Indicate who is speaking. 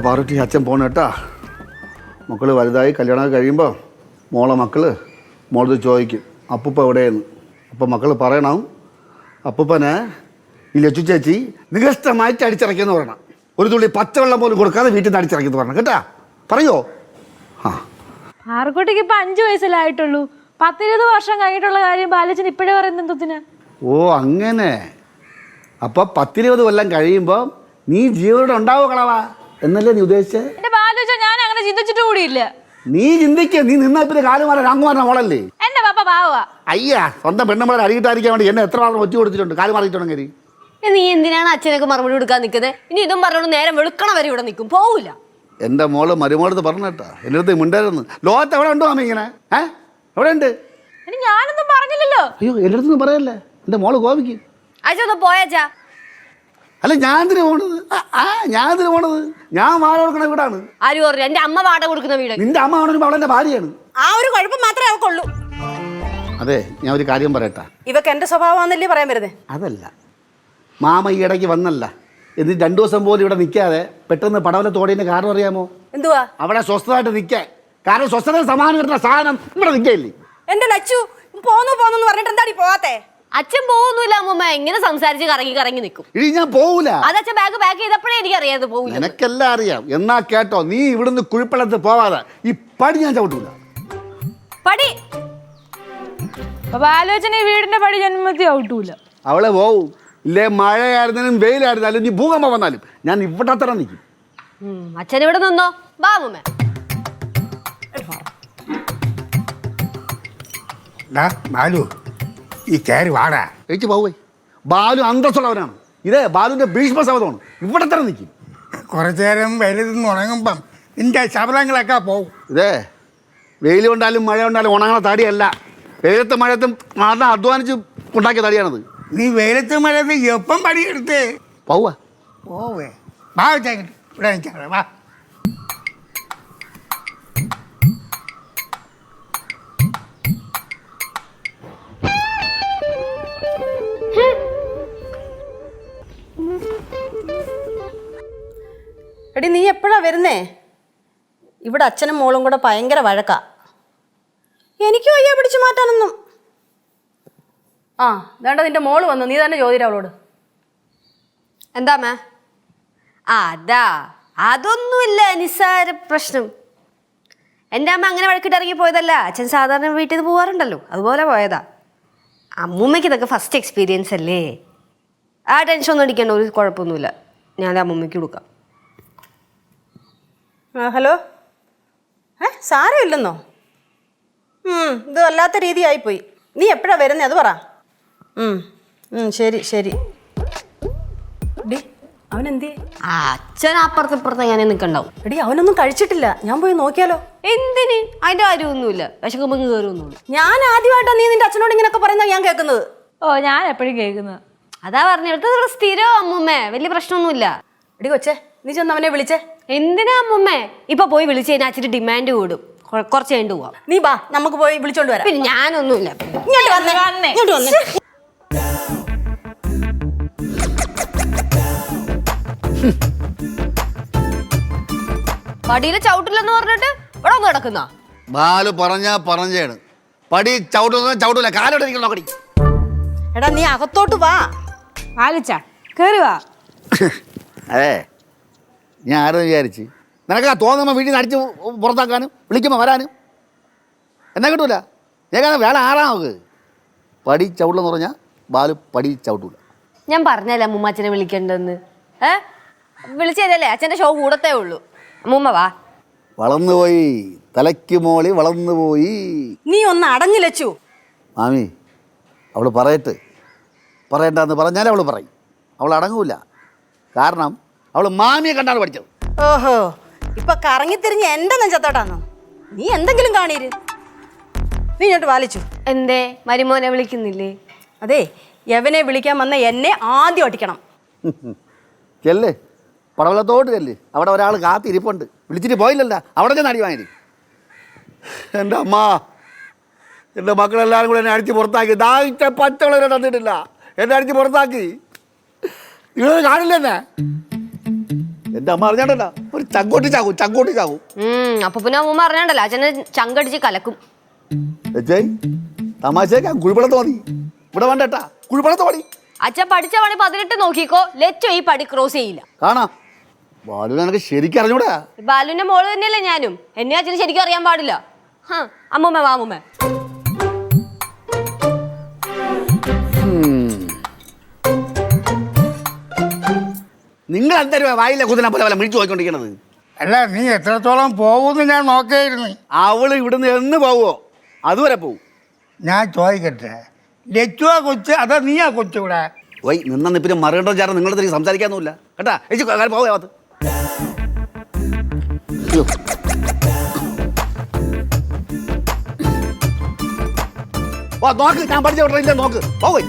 Speaker 1: മോളെ പാർവതി അച്ഛൻ പോണ കേട്ടാ മക്കൾ വലുതായി കല്യാണം കഴിയുമ്പോൾ മോളെ മക്കൾ മോളത് ചോദിക്കും അപ്പൂപ്പ എവിടെയെന്ന്? അപ്പം മക്കൾ പറയണം അപ്പൂപ്പനെ ഈ ലച്ചു ചേച്ചി നികഷ്ടമായിട്ട് അടിച്ചിറക്കിയെന്ന് പറയണം. ഒരു തുള്ളി പച്ചവെള്ളം പോലും കൊടുക്കാതെ വീട്ടിൽ നിന്ന് അടിച്ചിറക്കിയെന്ന് പറയണം കേട്ടാ? പറയോ? ആ.
Speaker 2: ആർക്കുട്ടിക്ക് ഇപ്പം അഞ്ചു വയസ്സിലായിട്ടുള്ളൂ പത്തിരുപത് വർഷം കഴിഞ്ഞിട്ടുള്ള കാര്യം ബാലച്ചൻ ഇപ്പോഴേ പറയുന്നത് എന്തത്തിന്?
Speaker 1: ഓ അങ്ങനെ. അപ്പോൾ പത്തിരുപത് കൊല്ലം കഴിയുമ്പോൾ നീ ജീവനോടെ ഉണ്ടാവുക കളവാ എന്നല്ലേ നീ ഉദ്ദേശിച്ചേ?
Speaker 2: എന്റെ ഞാൻ അങ്ങനെ ചിന്തിച്ചിട്ട് കൂടിയില്ല
Speaker 1: നീ ചിന്തിക്ക നീ നിന്നാ പിന്നെ കാലുമാറ രാംകുമാരൻ മോളല്ലേ?
Speaker 2: എന്റെ പപ്പ പാവ.
Speaker 1: അയ്യാ സ്വന്തം പെണ്ണുമ്പിളെ അരികിട്ടായിരിക്കാൻ വേണ്ടി എന്നെ എത്ര മാത്രം ഒറ്റ കൊടുത്തിട്ടുണ്ട് കാലം മാറിയിട്ടുണ്ടെങ്കിൽ.
Speaker 3: നീ എന്തിനാണ് അച്ഛനൊക്കെ മറുപടി കൊടുക്കാൻ നിൽക്കുന്നത് ഇനി ഇതും പറഞ്ഞോണ്ട് നേരം വെളുക്കണ വരെ ഇവിടെ നിൽക്കും. പോവില്ല
Speaker 1: എന്റെ മോൾ മരുമോളത്ത് പറഞ്ഞു കേട്ടാ. എന്റെ അടുത്ത് മിണ്ടായിരുന്നു ലോകത്ത് എവിടെ ഉണ്ടോ അമ്മ ഇങ്ങനെ? ഏ? എവിടെ ഉണ്ട്?
Speaker 2: ഇനി ഞാനൊന്നും പറഞ്ഞില്ലല്ലോ.
Speaker 1: അയ്യോ എന്റെ അടുത്തൊന്നും പറയല്ലേ? എന്റെ മോൾ കോപിക്കും.
Speaker 3: അച്ഛൻ ഒന്ന് പോയച്ചാ
Speaker 1: അല്ല ഞാൻ എന്തിനു പോണത്? ആ, ഞാൻ എന്തിനു പോണത്? ഞാൻ വാഴ കൊടുക്കുന്ന വീടാണ്.
Speaker 3: ആര് പറഞ്ഞു? എന്റെ അമ്മ വാട കൊടുക്കുന്ന വീട്.
Speaker 1: നിന്റെ അമ്മ ആണെങ്കിൽ അവളെന്റെ ഭാര്യയാണ്.
Speaker 4: ആ ഒരു കുഴപ്പം മാത്രമേ അവക്കുള്ളൂ
Speaker 1: അതെ ഞാൻ ഒരു കാര്യം പറയട്ടെ.
Speaker 4: ഇവക്ക് എന്റെ സ്വഭാവമാണെന്നല്ലേ പറയാൻ വരുന്നത്
Speaker 1: അതല്ല. മാമ ഈ ഇടയ്ക്ക് വന്നല്ല. എന്നിട്ട് രണ്ടു ദിവസം പോലും ഇവിടെ നിൽക്കാതെ പെട്ടെന്ന് പടവല തോടിയതിന്റെ കാരണം അറിയാമോ?
Speaker 4: എന്തുവാ?
Speaker 1: അവിടെ സ്വസ്ഥമായിട്ട് നിൽക്കാൻ. കാരണം സ്വസ്ഥത സമാനം കിട്ടുന്ന സാധനം ഇവിടെ നിൽക്കയില്ലേ?
Speaker 4: എന്റെ ലച്ചു പോന്നു പോന്നു പറഞ്ഞിട്ട് എന്താടി പോവാത്തെ?
Speaker 3: അച്ഛൻ പോകുന്നില്ല അമ്മമ്മ. ഇങ്ങനെ സംസാരിച്ച് കറങ്ങി കറങ്ങി നിൽക്കും?
Speaker 1: ഇനി ഞാൻ പോവൂല.
Speaker 3: അത് അച്ഛൻ ബാഗ് പാക്ക് ചെയ്തപ്പോഴേ എനിക്ക് അറിയാതെ പോകില്ല
Speaker 1: നിനക്കെല്ലാം അറിയാം. എന്നാ കേട്ടോ നീ ഇവിടുന്ന് കുഴിപ്പള്ളത്ത് പോവാതെ ഈ പടി ഞാൻ ചവിട്ടൂല.
Speaker 3: പടി?
Speaker 2: അപ്പൊ ബാലോചന ഈ വീടിന്റെ പടി ജന്മത്തി ഔട്ടൂല
Speaker 1: അവളെ പോവും. ഇല്ലേ മഴയായിരുന്നാലും വെയിലായിരുന്നാലും നീ ഭൂകമ്പം വന്നാലും ഞാൻ ഇവിടെ തന്നെ നിൽക്കും.
Speaker 3: ഉം, അച്ഛൻ ഇവിടെ നിന്നോ? ബാ അമ്മമ്മ.
Speaker 5: ഡാ ബാലു ഈ കയറി വാടാ.
Speaker 1: എനിക്ക് പോവേ ബാലു അന്തസ്സുള്ളവനാണ്. ഇതേ ബാലുവിന്റെ ഭീഷ്മ സൗധമാണ് ഇവിടെ തന്നെ നിൽക്കും
Speaker 5: കുറച്ചു നേരം വരുത് ഉണങ്ങുമ്പം നിന്റെ ശബലങ്ങളൊക്കെ പോവും.
Speaker 1: ഇതേ വെയിൽ കൊണ്ടാലും മഴ കൊണ്ടാലും ഉണങ്ങണ തടിയല്ല. വെയിലത്തും മഴയത്തും മാത്രം അധ്വാനിച്ച് ഉണ്ടാക്കിയ തടിയാണത്.
Speaker 5: നീ വെയിലത്തും മഴയത്ത് എപ്പം പണിയെടുത്തേ?
Speaker 1: പോവാ
Speaker 5: പോവേ വാ ഇവിടെ വാ.
Speaker 4: എടി നീ എപ്പോഴാ വരുന്നേ? ഇവിടെ അച്ഛനും മോളും കൂടെ ഭയങ്കര വഴക്കാ. എനിക്ക് വയ്യ പിടിച്ചു മാറ്റാനൊന്നും. ആ വേണ്ട നിന്റെ മോൾ വന്നു. നീ തന്നെ ചോദിക്കാം അവളോട്.
Speaker 3: എന്താ മേ? അതാ. അതൊന്നുമില്ല നിസ്സാര പ്രശ്നം. എന്റെ അമ്മ അങ്ങനെ വഴക്കിട്ട് ഇറങ്ങി പോയതല്ല. അച്ഛൻ സാധാരണ വീട്ടിൽ നിന്ന് പോകാറുണ്ടല്ലോ അതുപോലെ പോയതാ. അമ്മൂമ്മയ്ക്ക് ഇതൊക്കെ ഫസ്റ്റ് എക്സ്പീരിയൻസ് അല്ലേ? ആ ടെൻഷൻ ഒന്നും അടിക്കേണ്ട ഒരു കുഴപ്പമൊന്നുമില്ല. ഞാൻ അമ്മമ്മയ്ക്ക് കൊടുക്കാം.
Speaker 4: ഹലോ? ഏ സാരമില്ലെന്നോ? ഉം, ഇത് വല്ലാത്ത രീതിയായിപ്പോയി. നീ എപ്പോഴാ വരുന്നേ? അത് പറ. ഉം, ഉം, ശരി ശരി. ഡി അവൻ എന്തേ
Speaker 3: ആ അച്ഛൻ അപ്പുറത്ത് ഇപ്പുറത്ത് ഞാൻ നിൽക്കണ്ടാവും?
Speaker 4: എടി അവനൊന്നും കഴിച്ചിട്ടില്ല. ഞാൻ പോയി നോക്കിയാലോ?
Speaker 3: എന്തിന്? അതിന്റെ കാര്യമൊന്നുമില്ല. വിശക്കുമ്പോൾ കയറുമൊന്നുമില്ല
Speaker 4: ഞാൻ ആദ്യമായിട്ടാ നീ നിന്റെ അച്ഛനോട് ഇങ്ങനെയൊക്കെ പറയുന്നത് ഞാൻ കേൾക്കുന്നത്.
Speaker 2: ഓ ഞാൻ എപ്പോഴും കേൾക്കുന്നത്.
Speaker 3: അതാ പറഞ്ഞു സ്ഥിരോ സ്ഥിരം അമ്മൂമ്മേ? വലിയ പ്രശ്നമൊന്നുമില്ല.
Speaker 4: എടി കൊച്ചേ നീ ചെന്ന് അവനെ വിളിച്ചേ.
Speaker 3: എന്തിനാ അമ്മൂമ്മേ? ഇപ്പൊ പോയി വിളിച്ചു കഴിഞ്ഞാൽ അച്ഛന് ഡിമാൻഡ് കൂടും. കൊ- കുറച്ച് കഴിഞ്ഞിട്ട് പോവാം.
Speaker 4: നീ ബാ നമുക്ക് പോയി വിളിച്ചോണ്ട് വരാം.
Speaker 3: പിന്നെ ഞാനൊന്നുമില്ല.
Speaker 4: ഇങ്ങോട്ട് വന്നേ. ഇങ്ങോട്ട് വന്നേ.
Speaker 3: പടിയിൽ ചവിട്ടില്ലെന്ന് പറഞ്ഞിട്ട് ഇവിടെ ഒന്ന് കിടക്കുന്ന?
Speaker 1: ബാലു പറഞ്ഞാ പറഞ്ഞാണ്. പടി ചവിട്ടുന്ന ചവിട്ടൂല. കാലോടെ നോക്കടി.
Speaker 4: എടാ നീ അകത്തോട്ട് വാ.
Speaker 2: ബാലിച്ച കേറി വാ
Speaker 1: അതെ. ഞാൻ ആരെന്ന് വിചാരിച്ച്? നിനക്ക് ആ തോന്നുമ്പോൾ വീട്ടിൽ നിന്ന് അടിച്ച് പുറത്താക്കാനും വിളിക്കുമ്പോൾ വരാനും. എന്നാ കിട്ടൂല? ഞാൻ വേള ആറാ നോക്ക് പടി ചവിട്ടില്ലെന്ന് പറഞ്ഞാൽ ബാലു പടി ചവിട്ടൂല.
Speaker 3: ഞാൻ പറഞ്ഞല്ലേ അമ്മൂമ്മ അച്ഛനെ വിളിക്കണ്ടെന്ന് ഏ? വിളിച്ചതല്ലേ അച്ഛന്റെ അച്ഛന്റെ ഷോ കൂടത്തേ ഉള്ളൂ. അമ്മൂമ്മ വാ.
Speaker 1: വളർന്നു പോയി. തലയ്ക്ക് മോളി വളർന്നു പോയി.
Speaker 4: നീ ഒന്ന് അടഞ്ഞു ലച്ചു.
Speaker 1: മാമി അവൾ പറയട്ട്. പറയണ്ടെന്ന് പറഞ്ഞാൽ അവൾ പറയും. അവൾ അടങ്ങൂല. കാരണം അവൾ മാമിയെ കണ്ടാണ് പഠിച്ചത്.
Speaker 4: ഓഹോ ഇപ്പൊ കറങ്ങിത്തിരിഞ്ഞ് എന്റെ നെഞ്ചത്തോട്ടാന്നോ? നീ എന്തെങ്കിലും കാണീര്. നീ ഇങ്ങോട്ട് വാലിച്ചു.
Speaker 3: എന്തേ? മരുമോനെ വിളിക്കുന്നില്ലേ?
Speaker 4: അതെ യവനെ വിളിക്കാൻ വന്ന എന്നെ ആദ്യം ഒട്ടിക്കണം.
Speaker 1: ചെല്ലേ. പടവലത്തോട്ട് ചെല്ല്. അവിടെ ഒരാൾ കാത്തിരിപ്പുണ്ട്. വിളിച്ചിട്ട് പോയില്ലല്ല. അവിടെ ചെന്ന് അടി വാങ്ങി എന്റെ അമ്മ എന്റെ മക്കളെല്ലാവരും കൂടെ എന്നെ അടിച്ച് പുറത്താക്കി. ദാഹിച്ച പച്ചവളരെ തന്നിട്ടില്ല. എന്നെ അടിച്ച് പുറത്താക്കി. നിങ്ങൾ കാണില്ല എന്നെ. എന്റെ അമ്മ അറിഞ്ഞാണ്ടല്ല. ഒരു ചങ്കോട്ടി ചാകും ചങ്കോട്ടി ചാകും
Speaker 3: ഉം അപ്പൊ പിന്നെ അമ്മൂമ്മ അറിഞ്ഞാണ്ടല്ലോ. അച്ഛനെ ചങ്കടിച്ച് കലക്കും.
Speaker 1: ലച്ചേ തമാശയൊക്കെ കുഴിപ്പടത്ത് മതി ഇവിടെ വേണ്ടട്ടാ കുഴിപ്പടത്ത് മതി
Speaker 3: അച്ഛൻ പഠിച്ച പണി പതിനെട്ട് നോക്കിക്കോ. ലെറ്റോ ഈ പടി ക്രോസ് ചെയ്യില്ല.
Speaker 1: കാണാ. ബാലു എനിക്ക് ശരിക്കും അറിഞ്ഞൂടാ?
Speaker 3: ബാലുവിന്റെ മോൾ തന്നെയല്ലേ ഞാനും. എന്നെ അച്ഛന് ശരിക്കും അറിയാൻ പാടില്ല. ഹാ അമ്മൂമ്മ വാ അമ്മൂമ്മ.
Speaker 1: നിങ്ങൾ എന്തായാലും വായിലെ കുതിനെ പോലെ പോലെ മിഴിച്ചു പോയിക്കൊണ്ടിരിക്കണത്?
Speaker 5: അല്ല നീ എത്രത്തോളം പോകുമെന്ന് ഞാൻ നോക്കിയായിരുന്നു
Speaker 1: അവൾ ഇവിടുന്ന് എന്ന് പോവോ? അതുവരെ പോവും.
Speaker 5: ഞാൻ ചോദിക്കട്ടെ ലച്ചുവാ കൊച്ച് അതാ അതോ നീയാ കൊച്ചിവിടെ
Speaker 1: വൈ നിന്ന നിപ്പിന് മറുകണ്ടോ ചേർന്ന് നിങ്ങളുടെ തിരികെ സംസാരിക്കാനൊന്നുമില്ല. കേട്ടാ ഏച്ചി പോവേ അത് ഓ നോക്ക് ഞാൻ പഠിച്ച നോക്ക്. പോവേ.